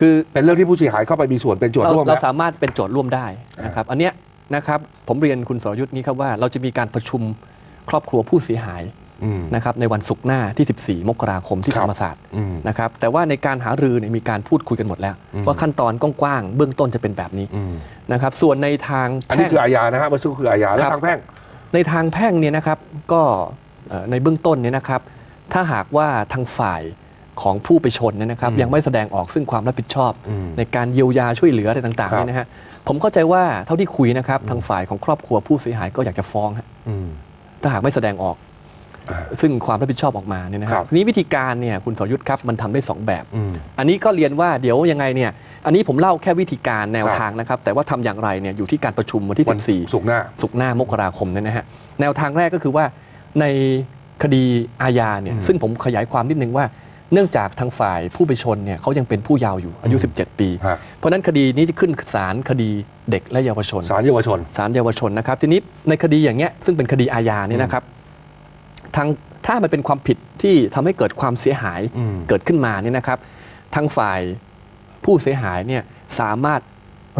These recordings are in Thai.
คือเป็นเรื่องที่ผู้เสียหายเข้าไปมีส่วนเป็นโจทย์เราร่วมเรานะสามารถเป็นโจทย์ร่วมได้นะครับ อันเนี้ยนะครับผมเรียนคุณสรยุทธ์นี้ครับว่าเราจะมีการประชุมครอบครัวผู้เสียหายอืม นะครับในวันศุกร์หน้าที่ 14 มกราคมที่ครัธบรรมศาสตร์อืม นะครับแต่ว่าในการหารือเนี่ยมีการพูดคุยกันหมดแล้ว อืม ว่าขั้นตอนกว้างๆเบื้องต้นจะเป็นแบบนี้อืมนะครับส่วนในทางอันแพ่นี้งคืออาญานะฮะมันสู้คืออาญาแล้วครับ ทางแพ่ง ในทางแพ่งเนี่ยนะครับก็เอ่อในเบื้องต้นเนี่ยนะครับ ถ้าหากว่าทางฝ่าย ของผู้ไปชนเนี่ยนะครับอืมยังไม่แสดงออกซึ่งความรับผิดชอบอืมในการเยียวยาช่วยเหลืออะไรต่างๆครับเนี่ยนะฮะผมเข้าใจว่าเท่าที่คุยนะครับ ทางฝ่ายของครอบครัวผู้เสียหายก็อยากจะฟ้องฮะอืมถ้าหากไม่แสดงออกอ่าซึ่งความรับผิดชอบออกมาเนี่ยนะคครัรับบทีนี้วิธีการเนี่ยคุณสรยุทธ์ครับมันทำได้สองแบบอืมอันนี้ก็เรียนว่าเดี๋ยวยังไงเนี่ยอันนี้ผมเล่าแค่วิธีการแนวครับทางนะครับ แต่ว่าทำอย่างไรเนี่ยอยู่ที่การประชุมวันที่วัน14ศุกร์หน้าศุกร์หน้ามกราคมเนี่ยนะฮะแนวทางแรกก็คือว่าในคดีอาญาเนี่ยอืมซึ่งผมขยายความนิดนึงว่า เนื่องจากทางฝ่ายผู้ไปชนเนี่ยเขายังเป็นผู้เยาว์อยู่อายุอืม17 ปี ฮะ เพราะฉะนั้นคดีนี้จะขึ้นศาลคดีเด็กและเยาวชนศาลเยาวชน ศาลเยาวชนนะครับทีนี้ในคดีอย่างเงี้ยซึ่งเป็นคดีอาญาเนี่ยนะครับทางถ้ามันเป็นความผิดที่ทำให้เกิดความเสียหายอืม เกิดขึ้นมาเนี่ยนะครับ ทางฝ่ายผู้เสียหายเนี่ยสามารถ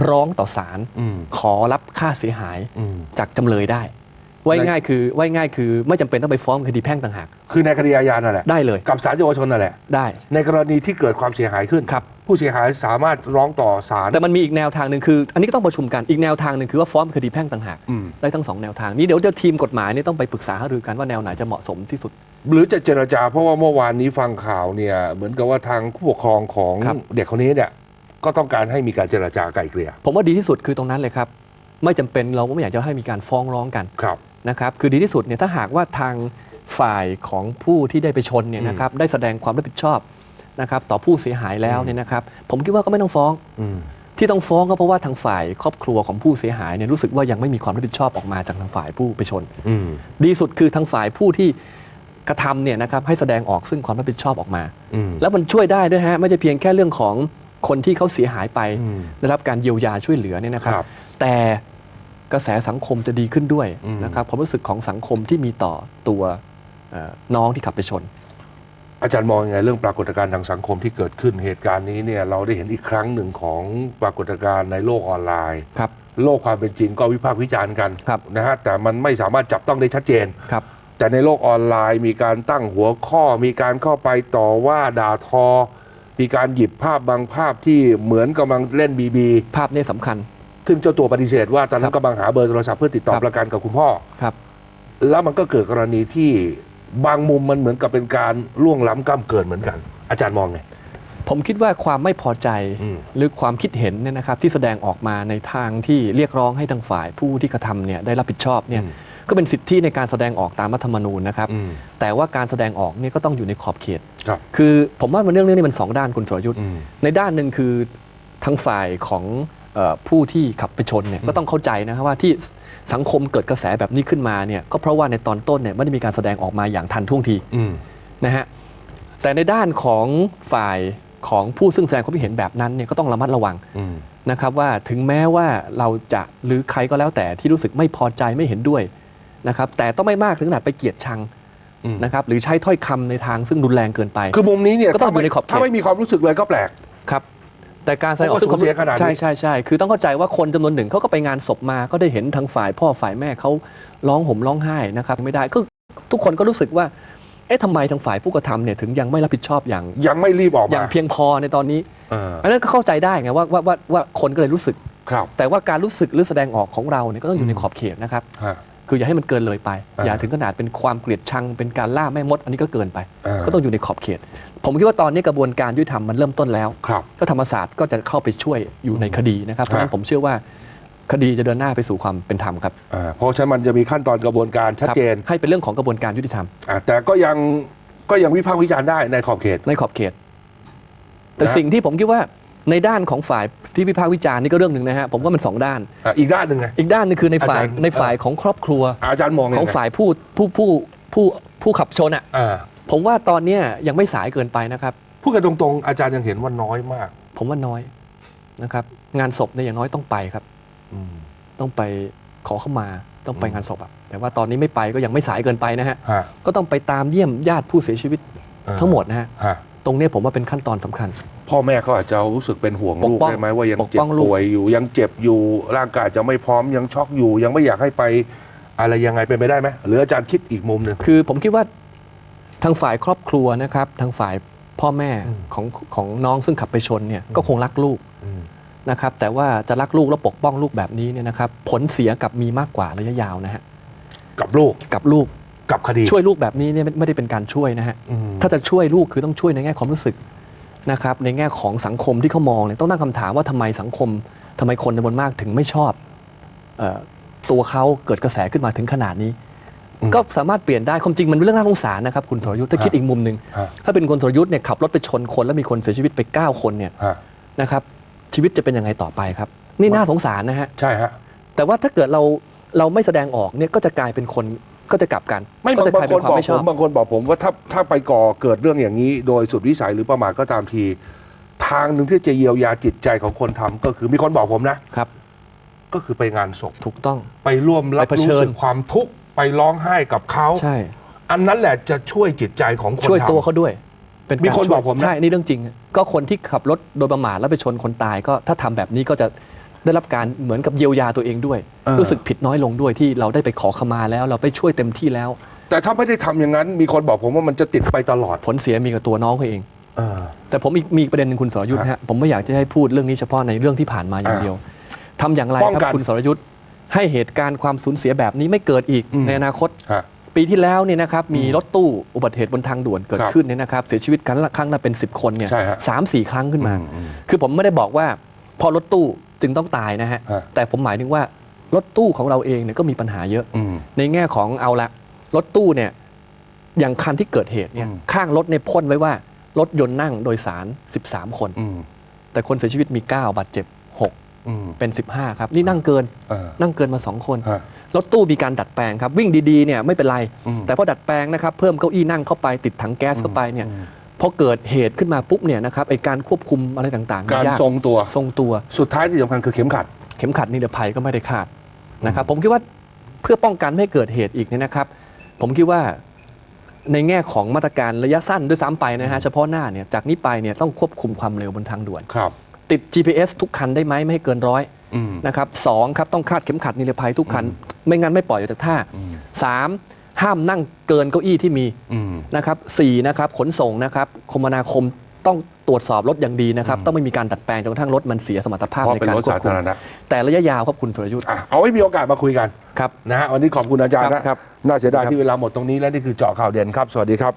ร้องต่อศาลอืมขอรับค่าเสียหายอืมจากจำเลยได้ ไว้ง่ายคือไว้ง่ายคือไม่จำเป็นต้องไปฟ้องคดีแพ่งต่างหาก คือในคดีอาญานั่นแหละได้เลย กับศาลเยาวชนนั่นแหละ ได้ ในกรณีที่เกิดความเสียหายขึ้น ครับ ผู้เสียหายสามารถร้องต่อศาล แต่มันมีอีกแนวทางหนึ่งคือ อันนี้ก็ต้องประชุมกันอีกแนวทางหนึ่งคือว่าฟ้องคดีแพ่งต่างหาก อืม ได้ทั้งสองแนวทางนี้เดี๋ยวเดี๋ยวทีมกฎหมายนี่ต้องไปปรึกษาหารือกันว่าแนวไหนจะเหมาะสมที่สุด หรือจะเจรจาเพราะว่าเมื่อวานนี้ฟังข่าวเนี่ยเหมือนกับว่าทางผู้ปกครองของครับ เด็กคนนี้เนี่ยก็ต้องการให้มีการเจรจาไกล่เกลี่ยผมว่าดีที่สุดคือตรงนั้นเลยครับ ไม่จำเป็นเราก็ไม่อยากจะให้มีการฟ้องร้องกัน ครับ นะครับคือดีที่สุดเนี่ยถ้าหากว่าทางฝ่ายของผู้ที่ได้ไปชนเนี่ยอืมนะครับได้แสดงความรับผิดชอบนะครับต่อผู้เสียหายแล้วเนี่ยนะครับผมคิดว่าก็ไม่ต้องฟ้องอืมที่ต้องฟ้องก็เพราะว่าทางฝ่ายครอบครัวของผู้เสียหายเนี่ยรู้สึกว่ายังไม่มีความรับผิดชอบออกมาจากทางฝ่ายผู้ไปชนอืมดีสุดคือทางฝ่ายผู้ที่กระทำเนี่ยนะครับให้แสดงออกซึ่งความรับผิดชอบออกมาอืมแล้วมันช่วยได้ด้วยฮะไม่ใช่เพียงแค่เรื่องของคนที่เขาเสียหายไปอืมได้รับการเยียวยาช่วยเหลือเนี่ยนะครับครับแต่ กระแสสังคมจะดีขึ้นด้วยอืมนะครับความรู้สึกของสังคมที่มีต่อตัวเอ่อน้องที่ขับไปชน อาจารย์มองยังไงเรื่องปรากฏการณ์ทางสังคมที่เกิดขึ้นเหตุการณ์นี้เนี่ยเราได้เห็นอีกครั้งหนึ่งของปรากฏการณ์ในโลกออนไลน์ครับโลกความเป็นจริงก็วิพากษ์วิจารณ์กันครับนะฮะแต่มันไม่สามารถจับต้องได้ชัดเจนครับแต่ในโลกออนไลน์มีการตั้งหัวข้อ มีการเข้าไปต่อว่าด่าทอ มีการหยิบภาพบางภาพที่เหมือนกำลังเล่นบีบีภาพนี้สำคัญ ซึ่งเจ้าตัวปฏิเสธว่าตอนนั้ครันบกำลังหาเบอร์โทรศัพท์เพื่อติดต่อครับประกันกับคุณพ่อ ครับ แล้วมันก็เกิดกรณีที่บางมุมมันเหมือนกับเป็นการล่วงล้ำก้ามเกินเหมือนกัน อาจารย์มองไง ผมคิดว่าความไม่พอใจอืม หรือความคิดเห็นเนี่ยนะครับที่แสดงออกมาในทางที่เรียกร้องให้ทางฝ่ายผู้ที่กระทำเนี่ยได้รับผิดชอบเนี่ยอืมก็เป็นสิทธิในการแสดงออกตามรัฐธรรมนูญนะครับ อืม แต่ว่าการแสดงออกเนี่ยก็ต้องอยู่ในขอบเขต ครับ คือผมว่ามันเรื่องนี้มันสองด้านคุณสรยุทธ์อืม ในด้านหนึ่งคือทางฝ่ายของเออ ผู้ที่ขับไปชนเนี่ยอืมก็ต้องเข้าใจนะครับว่าที่สังคมเกิดกระแสแบบนี้ขึ้นมาเนี่ยก็เพราะว่าในตอนต้นเนี่ยไม่ได้มีการแสดงออกมาอย่างทันท่วงทีอืมนะฮะแต่ในด้านของฝ่ายของผู้ซึ่งแสดงความคิดเห็นแบบนั้นเนี่ยก็ต้องระมัดระวังอืมนะครับว่าถึงแม้ว่าเราจะหรือใครก็แล้วแต่ที่รู้สึกไม่พอใจไม่เห็นด้วยนะครับแต่ต้องไม่มากถึงขนาดไปเกลียดชังอืมนะครับหรือใช้ถ้อยคำในทางซึ่งรุนแรงเกินไป คือมุมนี้เนี่ยก็ต้องถ้าไม่อยู่ในขอบเขตถ้าไม่มีความรู้สึกเลยก็แปลกครับ แต่การแสดงออกเพราะว่าสูญเสียขนาดนี้ใช่ใช่ใช่คือต้องเข้าใจว่าคนจำนวนหนึ่งเขาก็ไปงานศพมาก็ได้เห็นทางฝ่ายพ่อฝ่ายแม่เขาร้องห่มร้องไห้นะครับไม่ได้ก็ทุกคนก็รู้สึกว่า เอ๊ะทำไมทางฝ่ายผู้กระทำเนี่ยถึงยังไม่รับผิดชอบอย่าง ยังไม่รีบออกอมาย่างเพียงพอในตอนนี้ เอออันนั้นก็เข้าใจได้ไงว่าว่าว่าว่าคนก็เลยรู้สึก ครับแต่ว่าการรู้สึกหรือแสดงออกของเราเนี่ยก็ต้องอยู่ในอืมขอบเขตนะครับ ฮะ คืออย่าให้มันเกินเลยไปอ่าอย่าถึงขนาดเป็นความเกลียดชัง เป็นการล่าแม่มด อันนี้ก็เกินไปเออก็ต้องอยู่ในขอบเขต ผมคิดว่าตอนนี้กระบวนการยุติธรรมมันเริ่มต้นแล้วครับก็ธรรมศาสตร์ก็จะเข้าไปช่วยอยู่ในคดีนะครับ เพราะฉะนั้นผมเชื่อว่าคดีจะเดินหน้าไปสู่ความเป็นธรรมครับอ่าเพราะฉะนั้นมันจะมีขั้นตอนกระบวนการชัดครับเจน ให้เป็นเรื่องของกระบวนการยุติธรรมอ่าแต่ก็ยังก็ยังวิพากษ์วิจารณ์ได้ในขอบเขต ในขอบเขต แต่นะสิ่งที่ผมคิดว่า ในด้านของฝ่ายที่วิพากษ์วิจารณ์นี่ก็เรื่องหนึ่งนะฮะผมว่ามันสองด้าน อะอีกด้านหนึ่งไง อีกด้านหนึงคือในฝ่ายอาจารย์ ในฝ่ายของครอบครัว อาจารย์มองของไงฝ่ายผู้ผู้ผู้ผู้ผู้ขับชนอะอ่าผมว่าตอนเนี้ยยังไม่สายเกินไปนะครับ พูดกันตรงๆ อาจารย์ยังเห็นว่าน้อยมากผมว่าน้อยนะครับ งานศพเนี่ยอย่างน้อยต้องไปครับ อืมต้องไปขอเข้ามาต้องไปอืมงานศพอะแต่ว่าตอนนี้ไม่ไปก็ยังไม่สายเกินไปนะฮะฮะก็ต้องไปตามเยี่ยมญาติผู้เสียชีวิตอ่าทั้งหมดนะฮะฮะตรงเนี้ยผมว่าเป็นขั้นตอนสำคัญ พพ่อแม่เขาอาจจะรู้สึกเป็นห่วงปลูกกป้องได้ไหมว่ายังปกเจ็บป้องลูก ป่วยอยู่ยังเจ็บอยู่ร่างกายจะไม่พร้อมยังช็อกอยู่ ยังไม่อยากให้ไปอะไรยังไงเป็นไปได้ไหมหรืออาจารย์คิดอีกมุมหนึ่ง คือผมคิดว่าทางฝ่ายครอบครัวนะครับ ทางฝ่ายพ่อแม่อืมของของน้องซึ่งขับไปชนเนี่ยอืมก็คงรักลูกนะครับแต่ว่าจะรักลูกแล้วปกป้องลูกแบบนี้เนี่ยนะครับผลเสียกลับมีมากกว่าระยะยาวนะฮะกับลูกกับลูกกับคดีช่วยลูกแบบนี้เนี่ยไม่ไม่ได้เป็นการช่วยนะฮะอืมถ้าจะช่วยลูกคือต้องช่วยในแง่ความรู้สึก นะครับในแง่ของสังคมที่เขามองเนี่ยต้องตั้งคำถามว่าทำไมสังคมทำไมคนจำนวนมากถึงไม่ชอบเออตัวเขาเกิดกระแสขึ้นมาถึงขนาดนี้อืมก็สามารถเปลี่ยนได้ความจริงมันเป็นเรื่องน่าสงสารนะครับคุณสรยุทธ์ถ้าคิดฮะอีกมุมหนึ่งฮะถ้าเป็นคนสรยุทธ์เนี่ยขับรถไปชนคนแล้วมีคนเสียชีวิตไป 9 คนเนี่ยฮะนะครับชีวิตจะเป็นยังไงต่อไปครับ นี่น่าสงสารนะฮะใช่ฮะแต่ว่าถ้าเกิดเราเราไม่แสดงออกเนี่ยก็จะกลายเป็นคน ก็จะกลับกันไม่ก็บางจะกลายคเป็นนความบอกไม่ชผอมบ บางคนบอกผมว่าถ้าถ้าไปก่อเกิดเรื่องอย่างนี้ โดยสุดวิสัยหรือประมาทก็ตามที ทางหนึ่งที่จะเยียวยาจิตใจของคนทำก็คือมีคนบอกผมนะครับ ก็คือไปงานศพ ถูกต้อง ไปร่วมรับไปเผชิรู้ญ สึกความทุกข์ไปร้องไห้กับเขา ใช่ อันนั้นแหละจะช่วยจิตใจของคนช่วยทำตัวเขาด้วยเป็นมีการคนช่วยบอกผมนะใช่ นี่เรื่องจริง ก็คนที่ขับรถโดยประมาทแล้วไปชนคนตายก็ถ้าทำแบบนี้ก็จะ ได้รับการเหมือนกับเยียวยาตัวเองด้วยเออรู้สึกผิดน้อยลงด้วยที่เราได้ไปขอขมาแล้ว เราไปช่วยเต็มที่แล้ว แต่ถ้าไม่ได้ทำอย่างนั้น มีคนบอกผมว่ามันจะติดไปตลอด ผลเสียมีกับตัวน้องเขาเองเออแต่ผมอีกมีอีกประเด็นหนึงคุณสรยุทธ์ฮะฮะผมไม่อยากจะให้พูดเรื่องนี้เฉพาะในเรื่องที่ผ่านมาอย่างอ่าเดียวทำอย่างไรป้องคกัรันบคุณสรยุทธ์ให้เหตุการณ์ความสูญเสียแบบนี้ไม่เกิดอีกอืมในอนาคตฮะปีที่แล้วเนี่ยนะครับมีอืมรถตู้อุบัติเหตุบนทางด่วนเกิดครับขึ้นเนี่ยนะครับเสียชีวิตครั้งละครั้งละเป็น 10 คนเนี่ยใช่ฮะสามสี่ครั้งขึ้นมาอือืคือผมไม่ได้บอกว่าเพอรถตู้ จึงต้องตายนะฮะ ฮะ แต่ผมหมายถึงว่ารถตู้ของเราเองเนี่ยก็มีปัญหาเยอะ อืม ในแง่ของเอาละรถตู้เนี่ยอย่างคันที่เกิดเหตุเนี่ยอืม ข้างรถเนี่ยพ่นไว้ว่ารถยนต์นั่งโดยสาร 13 คน อืมแต่คนเสียชีวิตมี 9 บาดเจ็บอืม6เป็น 15 ครับ นี่นั่งเกินเออนั่งเกินมา 2 คน ฮะรถตู้มีการดัดแปลงครับ วิ่งดีๆเนี่ยไม่เป็นไร อืมแต่พอดัดแปลงนะครับ เพิ่มเก้าอี้นั่งเข้าไปติดถังแก๊สเข้าไปเนี่ย อืม พอเกิดเหตุขึ้นมาปุ๊บเนี่ยนะครับไอการควบคุมอะไรต่างๆการยากทรงตัว ทรงตัว สุดท้ายที่สำคัญคือเข็มขัด เข็มขัดนิรภัยก็ไม่ได้คาดนะครับ ผมคิดว่าเพื่อป้องกันไม่ให้เกิดเหตุอีกเนี่ยนะครับ ผมคิดว่าในแง่ของมาตรการระยะสั้นด้วยซ้ำไปนะฮะเฉพาะหน้าเนี่ยจากนี้ไปเนี่ยต้องควบคุมความเร็วบนทางด่วน ครับ ติด GPS ทุกคันได้ไหมไม่ให้เกินร้อยอืม นะครับสองครับต้องคาดเข็มขัดนิรภัยทุกคัน ไม่งั้นไม่ปล่อยออกจากท่าอืม สาม ห้ามนั่งเกินเก้าอี้ที่มีอืมนะครับสี่นะครับขนส่งนะครับคมนาคมต้องตรวจสอบรถอย่างดีนะครับอืมต้องไม่มีการดัดแปลงจนกระทั่งรถมันเสียสมรรถภาพเพราะในเป็นการรถควสาบคุธามรณะแต่ระยะยาวครับคุณสุรยุทธ์อะเอาไว้มีโอกาสมาคุยกันครับนะฮะวันนี้ขอบคุณอาจารย์ครับนะครับน่าเสียดายที่เวลาหมดตรงนี้และนี่คือเจาะข่าวเด่นครับ สวัสดีครับ